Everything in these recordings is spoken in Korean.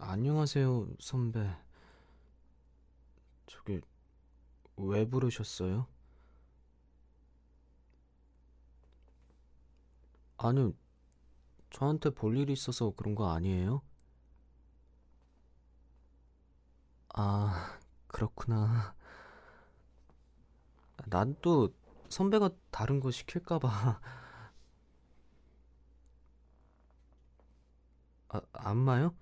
안녕하세요, 선배. 저기, 왜 부르셨어요? 아니요, 저한테 볼 일이 있어서 그런 거 아니에요? 아, 그렇구나. 난 또 선배가 다른 거 시킬까 봐. 아, 안마요?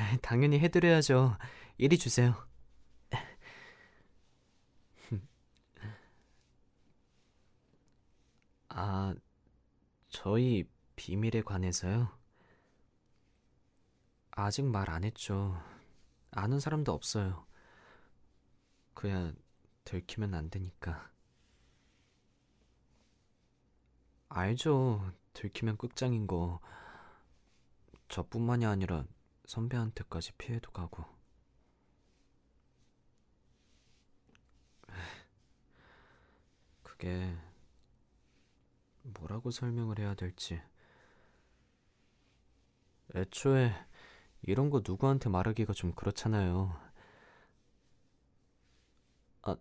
아, 당연히 해드려야죠. 이리 주세요. 아, 저희 비밀에 관해서요? 아직 말 안 했죠. 아는 사람도 없어요. 그야 들키면 안 되니까. 알죠. 들키면 끝장인 거. 저뿐만이 아니라 선배한테까지 피해도 가고. 그게 뭐라고 설명을 해야 될지. 애초에 이런 거 누구한테 말하기가 좀 그렇잖아요. 아,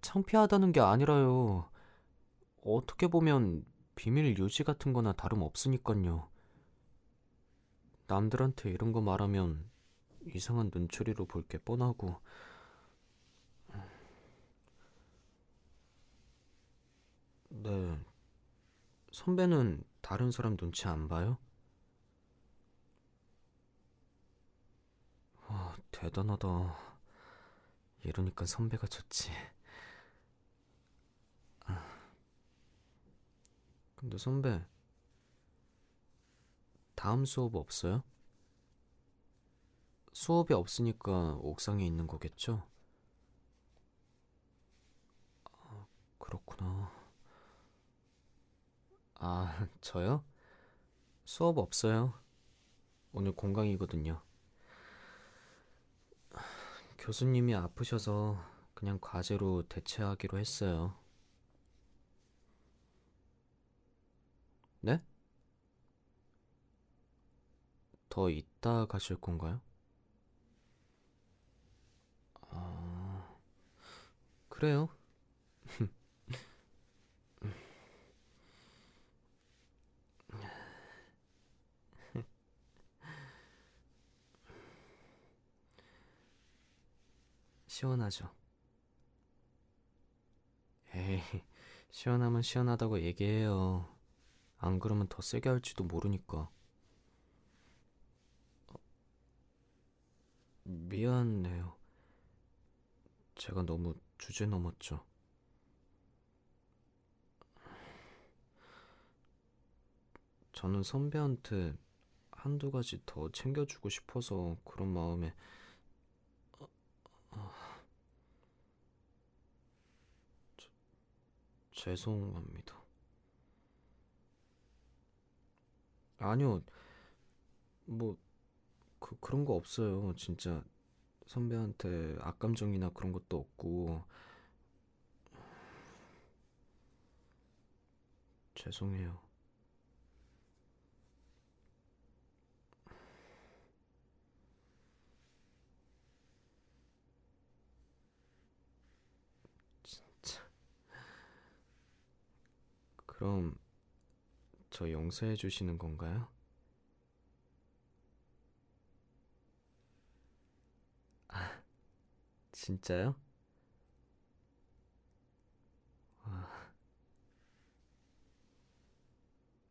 창피하다는 게 아니라요. 어떻게 보면 비밀 유지 같은 거나 다름없으니깐요. 남들한테 이런 거 말하면 이상한 눈초리로 볼 게 뻔하고. 네, 선배는 다른 사람 눈치 안 봐요? 와, 대단하다. 이러니까 선배가 좋지. 근데 선배, 다음 수업 없어요? 수업이 없으니까 옥상에 있는 거겠죠? 그렇구나. 아, 저요? 수업 없어요. 오늘 공강이거든요. 교수님이 아프셔서 그냥 과제로 대체하기로 했어요. 네? 더 이따 가실 건가요? 아, 그래요. 시원하죠. 에이, 시원하면 시원하다고 얘기해요. 안 그러면 더 세게 할지도 모르니까. 미안해요. 제가 너무 주제 넘었죠. 저는 선배한테 한두 가지 더 챙겨주고 싶어서 그런 마음에, 죄송합니다. 아니요, 뭐, 그, 그런 거 없어요. 진짜 선배한테 악감정이나 그런 것도 없고, 죄송해요. 그럼 저 용서해 주시는 건가요? 진짜요?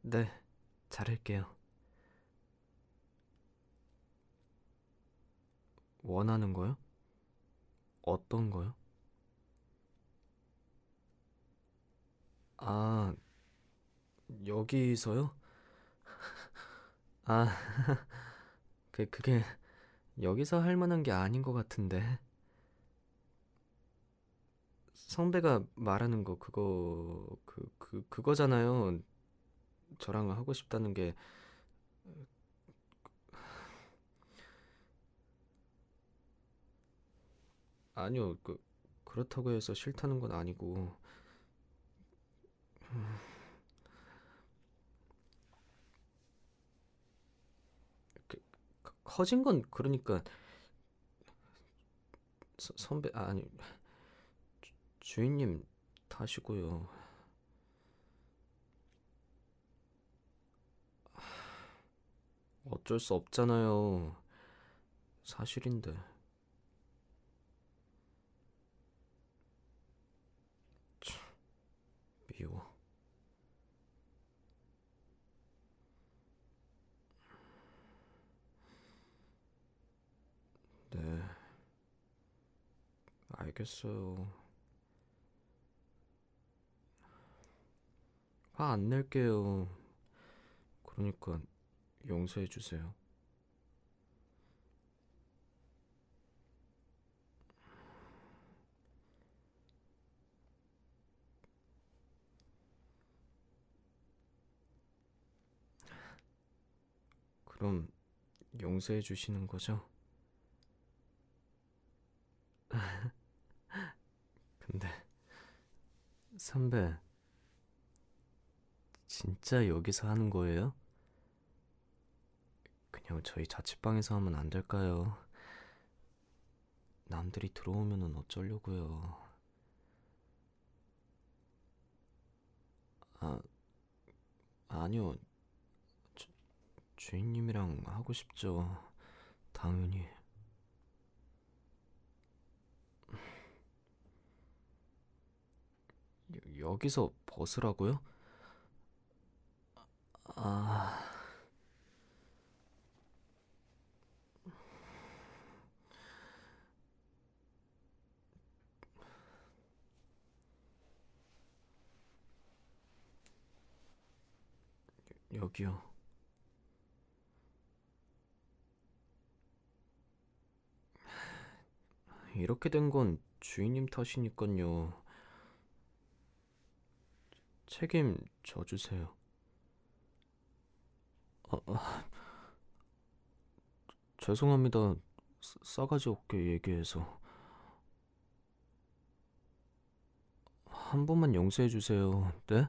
네, 잘할게요. 원하는 거요? 어떤 거요? 아, 여기서요? 아, 그, 그게 여기서 할 만한 게 아닌 것 같은데. 성배가 말하는 거 그거 그, 그 그거잖아요. 저랑 하고 싶다는 게 아니요. 그 그렇다고 해서 싫다는 건 아니고 그, 거- 커진 건 그러니까 서, 선배 아니 주- 주인님 탓이고요. 어쩔 수 없잖아요. 사실인데. 참, 미워. 네. 알겠어요. 화 안 낼게요. 그러니까 용서해 주세요. 그럼 용서해 주시는 거죠? 근데 선배 진짜 여기서 하는 거예요? 그냥 저희 자취방에서 하면 안 될까요? 남들이 들어오면은 어쩌려고요? 아, 아니요. 주, 주인님이랑 하고 싶죠. 당연히. 여- 여기서 벗으라고요? 아, 여기요. 이렇게 된 건 주인님 탓이니깐요. 책임 져주세요. 아, 아, 죄송합니다. 싸- 싸가지 없게 얘기해서. 한 번만 용서해 주세요. 네?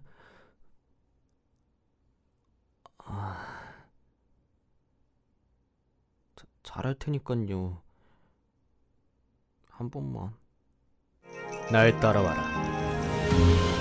아, 자- 잘할 테니깐요. 한 번만. 날 따라와라.